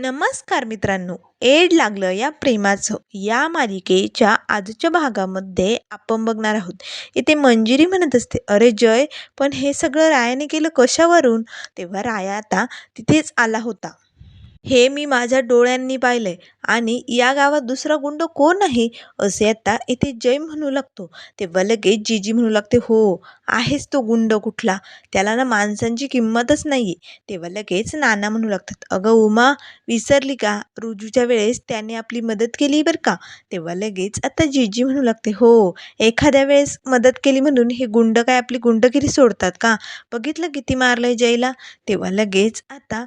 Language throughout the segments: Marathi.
नमस्कार मित्रांनो एड लागलं या प्रेमाचं. या मालिकेच्या आजच्या भागामध्ये आपण बघणार आहोत. इथे मंजिरी म्हणत असते अरे जय पण हे सगळं रायाने केलं कशावरून? तेव्हा राया आता तिथेच आला होता. हे मी माझ्या डोळ्यांनी पाहिलंय. आणि या गावात दुसरा गुंड कोण आहे? असे आता इथे जय म्हणू लागतो. तेव्हा लगेच जीजी म्हणू लागते हो आहेच तो गुंड कुठला? त्याला ना माणसांची किंमतच नाही आहे तेव्हा लगेच नाना म्हणू लागतात अगं उमा विसरली का? रुजूच्या वेळेस त्याने आपली मदत केली बरं का? तेव्हा लगेच आता जीजी म्हणू लागते हो एखाद्या वेळेस मदत केली म्हणून हे गुंड काय आपली गुंडगिरी सोडतात का? बघितलं किती मारलंय जयला? तेव्हा लगेच आता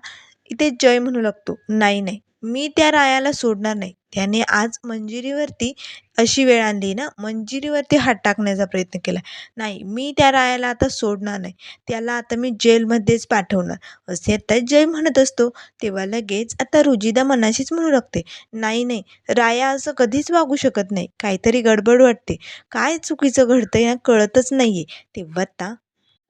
इथे जय म्हणू लागतो. नाही नाही. मी त्या रायाला सोडणार नाही. त्याने आज मंजिरीवरती अशी वेळ आणली ना मंजिरीवरती हात टाकण्याचा प्रयत्न केला. नाही मी त्या रायाला आता सोडणार नाही. त्याला आता मी जेलमध्येच पाठवणार. असे आता जय म्हणत असतो तेव्हा लगेच आता रुजिदा मनाशीच म्हणू लागते. नाही नाही. राया असं कधीच वागू शकत नाही. काहीतरी गडबड वाटते. काय चुकीचं घडतं या कळतच नाही आहे तेव्हा आता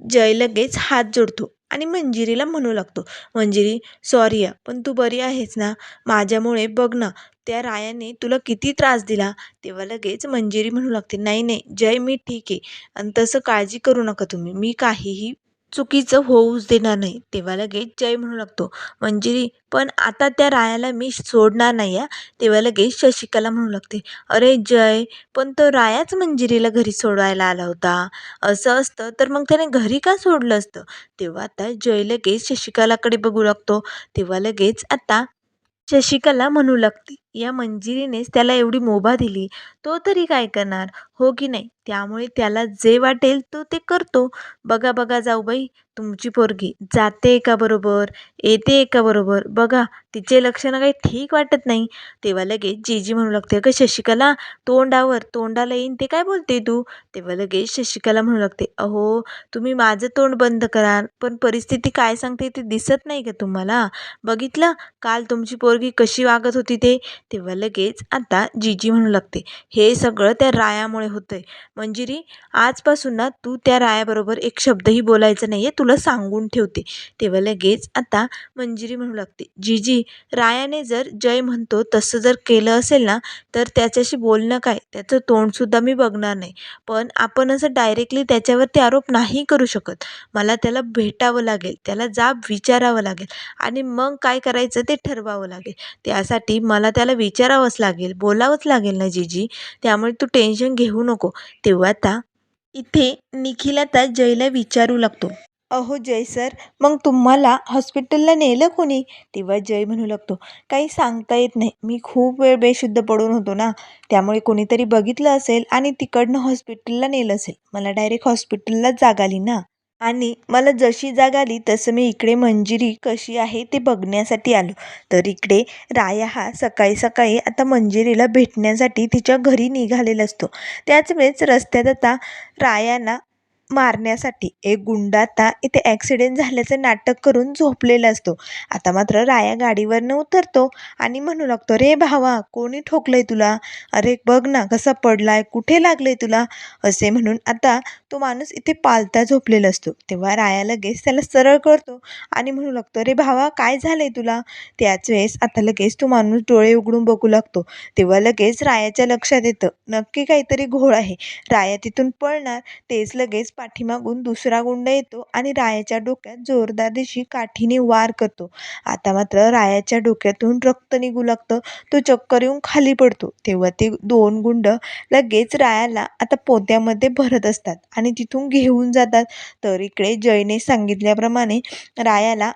जय लगेच हात जोडतो. आणि मंजिरीला म्हणू लागतो. मंजिरी सॉरी या पण तू बरी आहेस ना? माझ्यामुळे बघ ना त्या रायाने तुला किती त्रास दिला? तेव्हा लगेच मंजिरी म्हणू लागते नाही नाही जय मी ठीक आहे. आणि तसं काळजी करू नका तुम्ही. मी काहीही चुकीचं होऊच देणार नाही. तेव्हा लगेच जय म्हणू लागतो. मंजिरी पण आता त्या रायाला मी सोडणार नाही आहे तेव्हा लगेच शशिकला म्हणू लागते. अरे जय पण तो रायाच मंजिरीला घरी सोडवायला आला होता. असं असतं तर मग त्याने घरी का सोडलं असतं? तेव्हा आता जय लगेच शशिकलाकडे बघू लागतो. तेव्हा लगेच आता शशिकला म्हणू लागते. या मंजिरीनेच त्याला एवढी मोभा दिली. तो तरी काय करणार? हो की नाही? त्यामुळे त्याला जे वाटेल तो ते करतो. बघा बघा जाऊ बाई तुमची पोरगी जाते एका बरोबर? येते एका बरोबर? बघा तिचे लक्षणं काही ठीक वाटत नाही. तेव्हा लगेच जीजी म्हणू लागते अगं शशिकला तोंडावर तोंडाला येईन ते काय बोलते तू? तेव्हा लगेच शशिकला म्हणू लागते अहो तुम्ही माझं तोंड बंद करा पण परिस्थिती काय सांगते ते दिसत नाही का तुम्हाला? बघितलं? काल तुमची पोरगी कशी वागत होती ते? तेव्हा लगेच आता जीजी म्हणू लागते. हे सगळं त्या रायामुळे होतंय. मंजिरी आजपासून ना तू त्या रायाबरोबर एक शब्दही बोलायचं नाही आहे तुला सांगून ठेवते. तेव्हा लगेच आता मंजिरी म्हणू लागते जीजी रायाने जर जय म्हणतो तसं जर केलं असेल ना तर त्याच्याशी बोलणं काय? त्याचं तोंडसुद्धा मी बघणार नाही. पण आपण असं डायरेक्टली त्याच्यावरती आरोप नाही करू शकत. मला त्याला भेटावं लागेल त्याला जाब विचारावं लागेल. आणि मग काय करायचं ते ठरवावं लागेल. त्यासाठी मला त्याला विचारावंच लागेल बोलावंच लागेल ना जीजी. त्यामुळे तू टेन्शन घेऊ नको. तेव्हा आता इथे निखिल आता जयला विचारू लागतो. अहो जय सर मग तुम्हाला हॉस्पिटलला नेलं कोणी? तेव्हा जय म्हणू लागतो काही सांगता येत नाही. मी खूप वेळ बेशुद्ध पडून होतो ना. त्यामुळे कोणीतरी बघितलं असेल आणि तिकडनं हॉस्पिटलला नेलं असेल. मला डायरेक्ट हॉस्पिटललाच जाग आली ना. आणि मला जशी जाग आली तसं मी इकडे मंजिरी कशी आहे ते बघण्यासाठी आलो. तर इकडे राया हा सकाळी सकाळी आता मंजिरीला भेटण्यासाठी तिच्या घरी निघालेला असतो. त्याच वेळेस रस्त्यात आता रायाना मारण्यासाठी एक गुंड आता इथे ॲक्सिडेंट झाल्याचं नाटक करून झोपलेला असतो. आता मात्र राया गाडीवरनं उतरतो आणि म्हणू लागतो रे भावा कोणी ठोकलंय तुला? अरे बघ ना कसा पडलाय कुठे लागलंय तुला? असे म्हणून आता तो माणूस इथे पालता झोपलेला असतो. तेव्हा राया लगेच त्याला सरळ करतो आणि म्हणू लागतो रे भावा काय झालंय तुला? त्याच वेळेस आता लगेच तो माणूस डोळे उघडून बघू लागतो. तेव्हा लगेच रायाच्या लक्षात येतं नक्की काहीतरी घोळ आहे. राया तिथून पळणार तेच लगेच पाठीमागून दुसरा गुंड येतो आणि रायाच्या डोक्यात जोरदार दिशी काठीने वार करतो. आता मात्र रायाच्या डोक्यातून रक्त निघू लागतं. तो चक्कर येऊन खाली पडतो. तेव्हा ते दोन गुंड लगेच रायाला आता पोत्यामध्ये भरत असतात आणि तिथून घेऊन जातात. तर इकडे जयने सांगितल्याप्रमाणे रायाला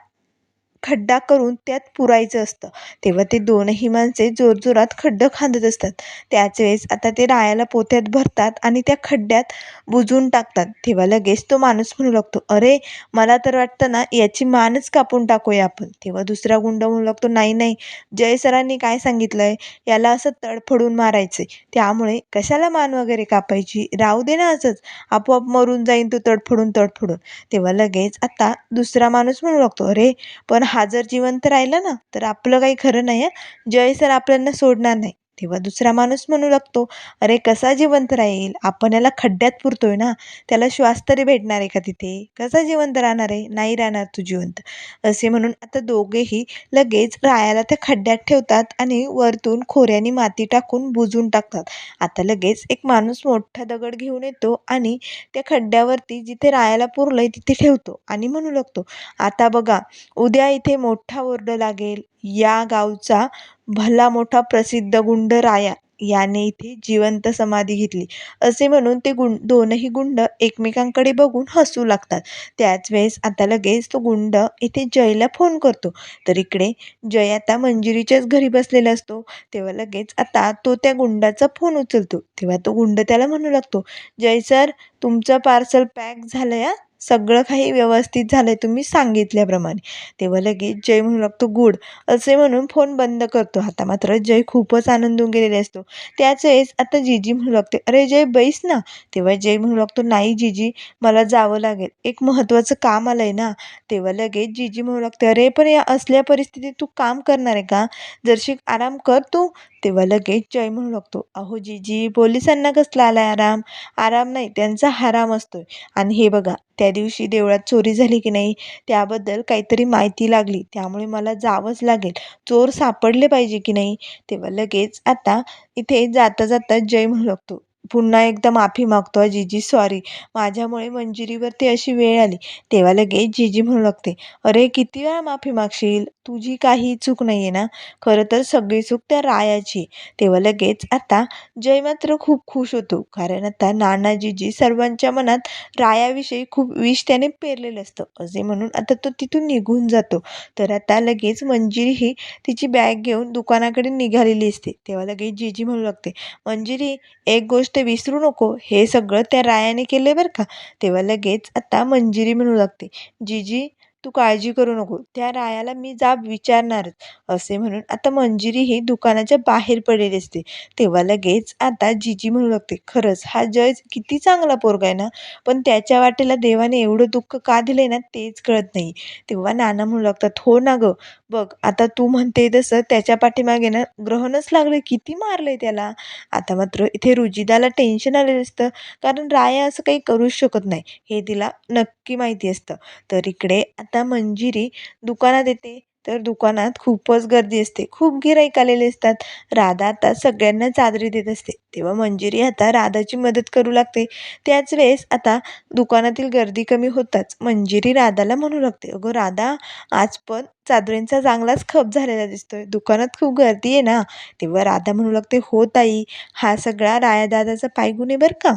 खड्डा करून त्यात पुरायचं असतं. तेव्हा ते दोनही माणसे जोरजोरात खड्डं खांदत असतात. त्याच वेळेस आता ते रायाला पोत्यात भरतात आणि त्या खड्ड्यात बुजून टाकतात. तेव्हा लगेच तो माणूस म्हणू लागतो अरे मला तर वाटतं ना याची मानच कापून टाकूया आपण. तेव्हा दुसरा गुंड म्हणू लागतो नाही नाही जय सरांनी काय सांगितलंय? याला असं तडफडून मारायचं त्यामुळे कशाला मान वगैरे कापायची? राहू दे ना असंच. आपोआप मरून जाईन तो तडफडून तडफडून. तेव्हा लगेच आता दुसरा माणूस म्हणू लागतो अरे पण हा जर जिवंत राहिला ना तर आपलं काही खरं नाही आहे जय सर आपल्याला सोडणार नाही. तेव्हा दुसरा माणूस म्हणू लागतो अरे कसा जिवंत राहील? आपण याला खड्ड्यात पुरतोय ना? त्याला श्वास तरी भेटणार आहे का तिथे? कसा जिवंत राहणार आहे? नाही राहणार तू जिवंत. असे म्हणून आता दोघेही लगेच रायाला त्या खड्ड्यात ठेवतात आणि वरतून खोऱ्यानी माती टाकून बुजून टाकतात. आता लगेच एक माणूस मोठा दगड घेऊन येतो आणि त्या खड्ड्यावरती जिथे रायाला पुरलंय तिथे ठेवतो आणि म्हणू लागतो आता बघा उद्या इथे मोठा ओरड लागेल. या गावचा भला मोठा प्रसिद्ध गुंड राया याने इथे जिवंत समाधी घेतली. असे म्हणून ते गुंड दोनही गुंड एकमेकांकडे बघून हसू लागतात. त्याच वेळेस आता लगेच तो गुंड इथे जयला फोन करतो. तर इकडे जय आता मंजिरीच्याच घरी बसलेला असतो. तेव्हा लगेच आता तो त्या गुंडाचा फोन उचलतो. तेव्हा तो गुंड त्याला म्हणू लागतो जय सर तुमचं पार्सल पॅक झालं या सगळं काही व्यवस्थित झालं आहे तुम्ही सांगितल्याप्रमाणे. तेव्हा लगेच जय म्हणू लागतो गुड. असे म्हणून फोन बंद करतो. आता मात्र जय खूपच आनंदून गेलेले असतो. त्याच वेळेस आता जीजी म्हणू लागते अरे जय बैस ना. तेव्हा जय म्हणू लागतो नाही जीजी मला जावं लागेल. एक महत्त्वाचं काम आलं आहे ना. तेव्हा लगेच जीजी म्हणू लागते अरे पण या असल्या परिस्थितीत तू काम करणार आहे का? जरशी आराम कर तू. तेव्हा लगेच जय म्हणू लागतो. अहो जीजी पोलिसांना कसला आला आराम? आराम नाही त्यांचा हराम असतोय. आणि हे बघा त्या दिवशी देवळात चोरी झाली की नाही त्याबद्दल काहीतरी माहिती लागली. त्यामुळे मला जावंच लागेल. चोर सापडले पाहिजे की नाही? तेव्हा लगेच आता इथे जाता जाता जय म्हणू लागतो. पुन्हा एकदा माफी मागतो "हा जीजी. सॉरी माझ्यामुळे मंजिरीवरती अशी वेळ आली. तेव्हा लगेच जीजी म्हणू लागते अरे किती वेळा माफी मागशील? तुझी काही चूक नाही आहे ना? खरं तर सगळी चूक त्या रायाची. तेव्हा लगेच आता जय मात्र खूप खुश होतो कारण आता नाना जीजी सर्वांच्या मनात रायाविषयी खूप विष त्याने पेरलेलं असतं. असे म्हणून आता तो तिथून निघून जातो. तर आता लगेच मंजिरी ही तिची बॅग घेऊन दुकानाकडे निघालेली असते. तेव्हा लगेच जीजी म्हणू लागते मंजिरी एक गोष्ट विसरू नको. हे सगळं त्या रायाने केलं आहे बरं का? तेव्हा लगेच आता मंजिरी म्हणू लागते. जीजी तू काळजी करू नको. त्या रायाला मी जाब विचारणारच असे म्हणून आता मंजिरी ही दुकानाच्या बाहेर पडलेली असते. तेव्हा लगेच आता जीजी म्हणू लागते खरंच हा जय किती चांगला पोरगा आहे ना पण त्याच्या वाटेला देवाने एवढं दुःख का दिलंय ना तेच कळत नाही. तेव्हा नाना म्हणू लागतात हो ना गं बघ आता तू म्हणते तसं त्याच्या पाठीमागे ना ग्रहणच लागलं किती मारलंय त्याला. आता मात्र इथे रुजिदाला टेन्शन आलेलं असतं कारण राया असं काही करूच शकत नाही. हे तिला नक्की माहिती असतं. तर इकडे आता मंजिरी दुकानात येते. तर दुकानात खूपच गर्दी असते. खूप गिराईक आलेले असतात. राधा आता सगळ्यांना चादरी देत असते. तेव्हा मंजिरी आता राधाची मदत करू लागते. त्याच वेळेस आता दुकानातील गर्दी कमी होताच. मंजिरी राधाला म्हणू लागते अगं राधा आज पण चादरींचा चांगलाच खप झालेला दिसतोय. दुकानात खूप गर्दी आहे ना? तेव्हा राधा म्हणू लागते हो ताई हा सगळा रायादादाचा पायगुण आहे बरं का?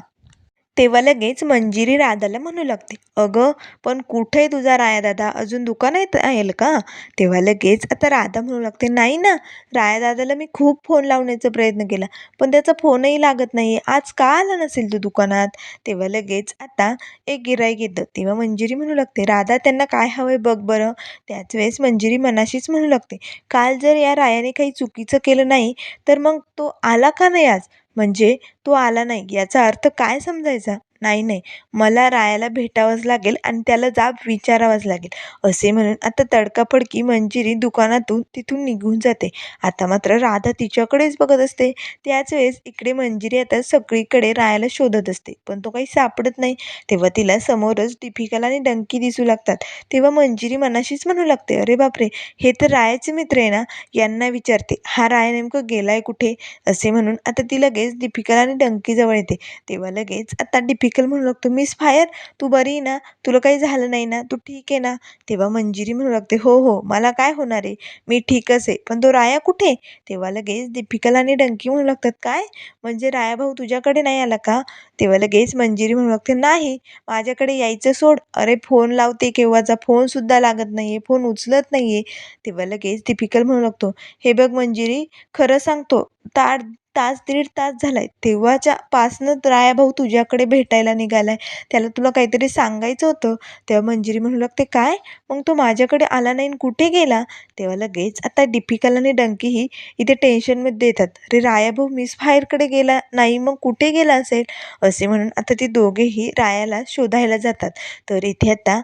तेव्हा लगेच मंजिरी राधाला म्हणू लागते अगं पण कुठे तुझा राया दादा अजून दुकानात येईल का? तेव्हा लगेच आता राधा म्हणू लागते नाही ना राया दादाला मी खूप फोन लावण्याचा प्रयत्न केला पण त्याचा फोनही लागत नाही आज का आला नसेल तू दुकानात? तेव्हा लगेच आता एक गिराईक येतं. तेव्हा मंजिरी म्हणू लागते राधा त्यांना काय हवंय बघ बरं. त्याच वेळेस मंजिरी मनाशीच म्हणू लागते काल जर या रायाने काही चुकीचं केलं नाही तर मग तो आला का नाही आज? म्हणजे तो आला नाही. याचा अर्थ काय समजायचा? नाही नाही. मला रायाला भेटावंच लागेल आणि त्याला जाब विचारावाच लागेल. असे म्हणून आता तडकाफडकी मंजिरी दुकानातून तिथून निघून जाते. आता मात्र राधा तिच्याकडेच बघत असते. त्याच वेळेस इकडे मंजिरी आता सगळीकडे रायाला शोधत असते. पण तो काही सापडत नाही. तेव्हा तिला समोरच दीपिकाला आणि डंकी दिसू लागतात. तेव्हा मंजिरी मनाशीच म्हणू लागते अरे बापरे! हे तर रायाचे मित्र आहे ना? यांना विचारते. हा राया नेमकं गेलाय कुठे? असे म्हणून आता ती लगेच दीपिकाला आणि डंकीजवळ येते. तेव्हा लगेच आता विकल म्हणू लागतो. मिस फायर तू बरी आहे ना? तुला काही झालं नाही ना? तू ठीक आहे ना? तेव्हा मंजिरी म्हणू लागते. हो हो मला काय होणार आहे? मी ठीकच आहे. पण तो राया कुठे तेव्हा लगेच दीपिकल आणि डंकी म्हणू लागतात. काय? म्हणजे राया भाऊ तुझ्याकडे नाही आला का? तेव्हा लगेच मंजिरी म्हणू लागते. नाही माझ्याकडे यायचं सोड. अरे फोन लावते केव्हाचा? फोनसुद्धा लागत नाही आहे फोन उचलत नाही आहे तेव्हा लगेच दीपिकल म्हणू लागतो. हे बघ मंजिरी खरं सांगतो. ताड तास दीड तास झाला आहे तेव्हाच्या पासनं रायाभाऊ तुझ्याकडे भेटायला निघाला आहे त्याला तुला काहीतरी सांगायचं होतं. तेव्हा मंजिरी म्हणू लागते काय? मग तो माझ्याकडे आला नाही आणि कुठे गेला? तेव्हा लगेच आता डिफिकल आणि डंकीही इथे टेन्शनमध्ये येतात अरे रायाभाऊ मिस फायरकडे गेला नाही मग कुठे गेला असेल? असे म्हणून आता ते दोघेही रायाला शोधायला जातात. तर इथे आता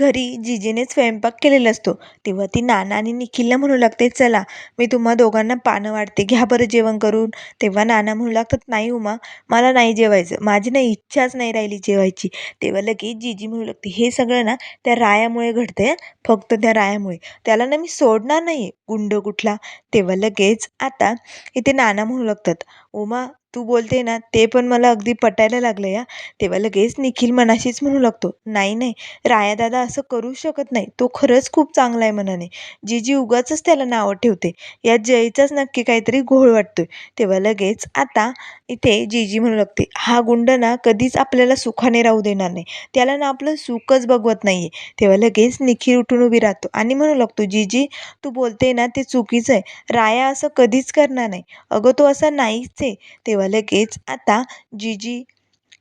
घरी जिजीने स्वयंपाक केलेला असतो. तेव्हा ती नाना आणि निखिलला म्हणू लागते चला मी तुम्हा दोघांना पानं वाढते घ्या बरं जेवण करून. तेव्हा नाना म्हणू लागतात नाही उमा मला नाही जेवायचं माझी ना इच्छाच नाही राहिली जेवायची. तेव्हा लगेच जिजी म्हणू लागते हे सगळं ना त्या रायामुळे घडते फक्त त्या रायामुळे. त्याला ना मी सोडणार नाही गुंड कुठला. तेव्हा लगेच आता इथे नाना म्हणू लागतात उमा तू बोलते ना ते पण मला अगदी पटायला लागलं या. तेव्हा लगेच निखिल मनाशीच म्हणू लागतो नाही नाही राया दादा असं करू शकत नाही. तो खरंच खूप चांगला आहे मनाने. जीजी उगाचच त्याला नावं ठेवते. या जयचाच नक्की काहीतरी घोळ वाटतोय. तेव्हा लगेच आता इथे जीजी म्हणू लागते हा गुंड ना कधीच आपल्याला सुखाने राहू देणार नाही. त्याला ना आपलं सुखच बघवत नाही आहे तेव्हा लगेच निखिल उठून उभी राहतो आणि म्हणू लागतो जीजी तू बोलते ना ते चुकीचं आहे. राया असं कधीच करणार नाही. अगं तो असा नाहीच आहे. तेव्हा लगेच आता जीजी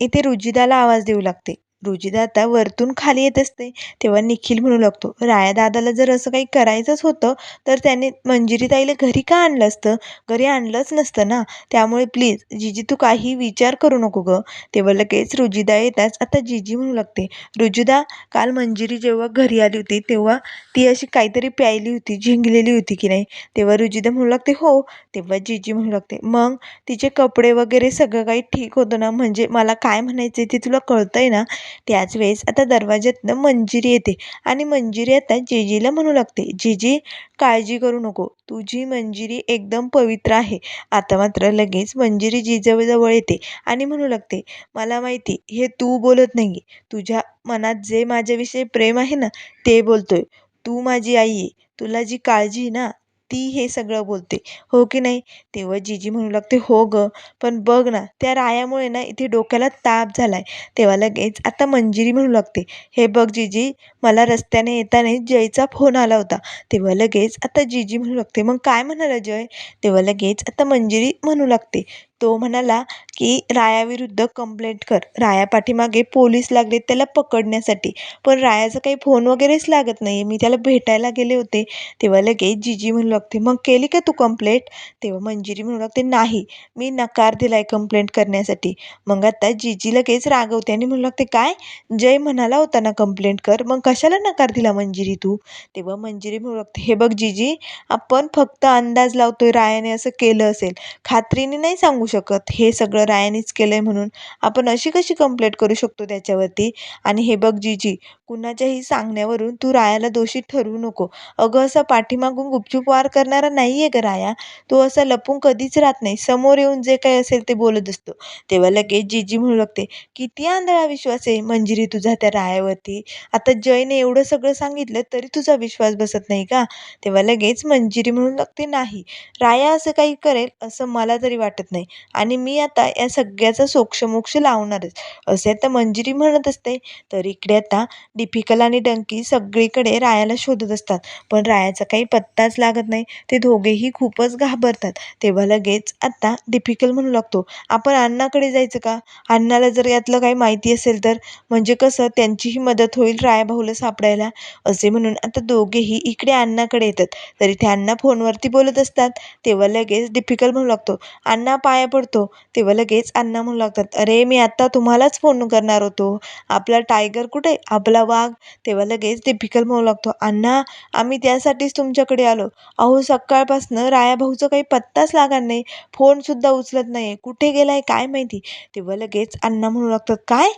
इथे रुजिदाला आवाज देऊ लागते. रुजिदा आता वरतून खाली येत असते. तेव्हा निखिल म्हणू लागतो राया दादाला जर असं काही करायचंच होतं तर त्याने मंजिरी ताईला घरी का आणलं असतं? घरी आणलंच नसतं ना? त्यामुळे प्लीज जिजी तू काही विचार करू नको गं. तेव्हा लगेच रुजिदा येताच आता जिजी म्हणू लागते रुजिदा काल मंजिरी जेव्हा घरी आली होती तेव्हा ती अशी काहीतरी प्यायली होती झिंगलेली होती की नाही? तेव्हा रुजिदा म्हणू लागते हो. तेव्हा जिजी म्हणू लागते मग तिचे कपडे वगैरे सगळं काही ठीक होतं ना? म्हणजे मला काय म्हणायचं ते तुला कळतंय ना? त्याच वेळेस आता दरवाज्यातनं मंजिरी येते. आणि मंजिरी आता जेजीला म्हणू लागते. जिजी काळजी करू नको. तुझी मंजिरी एकदम पवित्र आहे. आता मात्र लगेच मंजिरी जिजवळ येते. आणि म्हणू लागते मला माहिती हे तू बोलत नाही तुझ्या मनात जे माझ्याविषयी प्रेम आहे ना ते बोलतोय. तू माझी आई आहे. तुला जी काळजी आहे ना ती हे सगळं बोलते. हो की नाही? तेव्हा जीजी म्हणू लागते हो गं. पण बघ ना त्या रायामुळे ना इथे डोक्याला ताप झाला आहे तेव्हा लगेच आता मंजिरी म्हणू लागते हे बघ जिजी मला रस्त्याने येताना जयचा फोन आला होता. तेव्हा लगेच आता जीजी म्हणू लागते मग काय म्हणाला जय? तेव्हा लगेच आता मंजिरी म्हणू लागते तो म्हणाला की रायाविरुद्ध कंप्लेंट कर. राया पाठीमागे पोलीस लागले त्याला पकडण्यासाठी. पण रायाचा काही फोन वगैरेच लागत नाही मी त्याला भेटायला गेले होते. तेव्हा लगेच जिजी म्हणू लागते मग केली का तू कंप्लेंट तेव्हा मंजिरी म्हणू लागते नाही. मी नकार दिलाय कंप्लेंट करण्यासाठी. मग आता जिजी लगेच रागवते आणि म्हणू लागते काय? जय म्हणाला होता ना कंप्लेंट कर. मग कशाला नकार दिला मंजिरी तू? तेव्हा मंजिरी म्हणू लागते हे बघ जिजी आपण फक्त अंदाज लावतोय रायाने असं केलं असेल. खात्रीने नाही सांगू शकत? हे सगळं रायानेच केलं आहे म्हणून आपण अशी कशी कंप्लेंट करू शकतो त्याच्यावरती? आणि हे बघ जीजी कुणाच्याही सांगण्यावरून तू रायाला दोषी ठरवू नको. अगं असा पाठीमागून गुपचूप वार करणारा नाही आहे ग राया. तो असा लपून कधीच राहत नाही. समोर येऊन जे काही असेल ते बोलत असतो. तेव्हा लगेच जीजी म्हणू लागते किती आंधळा विश्वास आहे मंजिरी तुझा त्या रायावरती. आता जयने एवढं सगळं सांगितलं तरी तुझा विश्वास बसत नाही का? तेव्हा लगेच मंजिरी म्हणून लागते नाही. राया असं काही करेल असं मला तरी वाटत नाही. आणि मी आता या सगळ्याचा सोक्षमोक्ष लावणारच. असे आता मंजिरी म्हणत असते तर इकडे आता डिफिकल आणि डंकी सगळीकडे रायाला शोधत असतात. पण रायाचा काही पत्ताच लागत नाही. ते दोघेही खूपच घाबरतात. तेव्हा लगेच आता डिफिकल म्हणू लागतो आपण अण्णाकडे जायचं का? अण्णाला जर यातलं काही माहिती असेल तर? म्हणजे कसं त्यांचीही मदत होईल रायाभाऊला सापडायला? असे म्हणून आता दोघेही इकडे अण्णाकडे येतात. तरी ते अण्णा फोनवरती बोलत असतात. तेव्हा लगेच डिफिकल म्हणू लागतो अण्णा पाया पडतो तेव्हा लगेच अण्णा म्हणू लागतात अरे मी आत्ता तुम्हालाच फोन करणार होतो. आपला टायगर कुठे? आपला वाघ. तेव्हा लगेच दीपिकल म्हणू लागतो अण्णा आम्ही त्यासाठीच तुमच्याकडे आलो. अहो सकाळपासनं राया भाऊचं काही पत्ताच लागणार नाही. फोनसुद्धा उचलत नाही कुठे गेलाय? काय माहिती? तेव्हा लगेच अण्णा म्हणू लागतात काय?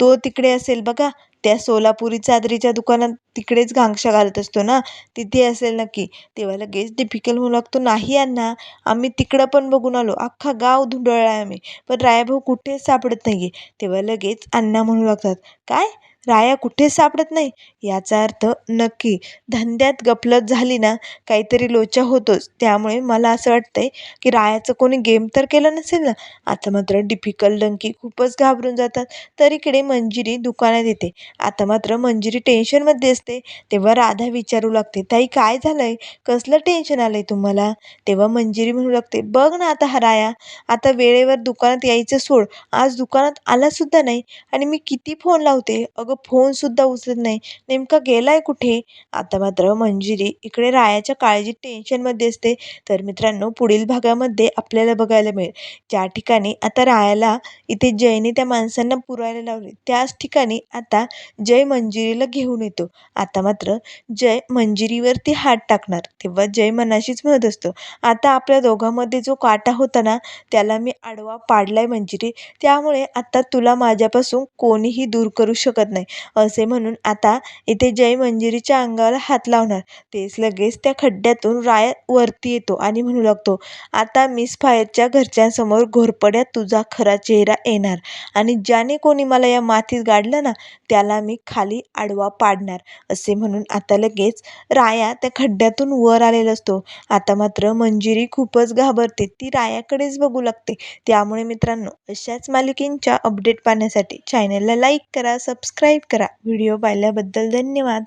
तो तिकडे असेल बघा. त्या सोलापुरी चादरीच्या दुकानात तिकडेच गांगशा घालत असतो ना तिथे असेल नक्की. तेव्हा लगेच डिफिकल होऊ लागतो. नाही अण्णा आम्ही तिकडं पण बघून आलो. अख्खा गाव धुंडळला आहे आम्ही. पण रायाभाऊ कुठेच सापडत नाही आहे तेव्हा लगेच अण्णा म्हणू लागतात काय? राया कुठेच सापडत नाही? याचा अर्थ नक्की धंद्यात गफलत झाली ना काहीतरी लोचा होतोच. त्यामुळे मला असं वाटतंय की रायाचं कोणी गेम तर केलं नसेल ना? आता मात्र डिफिकल्ट डंकी खूपच घाबरून जातात. तर इकडे मंजिरी दुकानात येते. आता मात्र मंजिरी टेन्शनमध्ये असते. तेव्हा राधा विचारू लागते ताई काय झालंय? कसलं टेन्शन आलंय तुम्हाला? तेव्हा मंजिरी म्हणू लागते बघ ना आता हा राया आता वेळेवर दुकानात यायचं सोड. आज दुकानात आलासुद्धा नाही आणि मी किती फोन लावते? अगं अगं फोनसुद्धा उचलत नाही. नेमका आहे कुठे? आता मात्र मंजिरी इकडे रायाच्या काळजी टेन्शनमध्ये असते. तर मित्रांनो पुढील भागामध्ये आपल्याला बघायला मिळेल. ज्या ठिकाणी आता रायाला इथे जयने त्या माणसांना पुरायला लावले त्याच ठिकाणी आता जय मंजिरीला घेऊन येतो. आता मात्र जय मंजिरीवरती हात टाकणार तेव्हा जय मनाशीच म्हणत असतो आता आपल्या दोघांमध्ये जो काटा होता ना त्याला मी आडवा पाडलाय मंजिरी. त्यामुळे आता तुला माझ्यापासून कोणीही दूर करू शकत नाही. असे म्हणून आता इथे जय मंजिरीच्या अंगाला हात लावणार. तेच लगेच त्या खड्ड्यातून राया वरती येतो आणि म्हणू लागतो आता मिस फायरच्या घरच्यांसमोर घोरपड्यात तुझा खरा चेहरा येणार आणि ज्याने कोणी मला या मातीत गाडलं ना त्याला मी खाली आडवा पाडणार. असे म्हणून आता लगेच राया त्या खड्ड्यातून वर आलेला असतो. आता मात्र मंजिरी खूपच घाबरते. ती रायाकडेच बघू लागते. त्यामुळे मित्रांनो अशाच मालिकेंच्या अपडेट पाहण्यासाठी चॅनलला लाईक करा सबस्क्राईब सबस्क्राईब करा. व्हिडिओ पाहिल्याबद्दल धन्यवाद.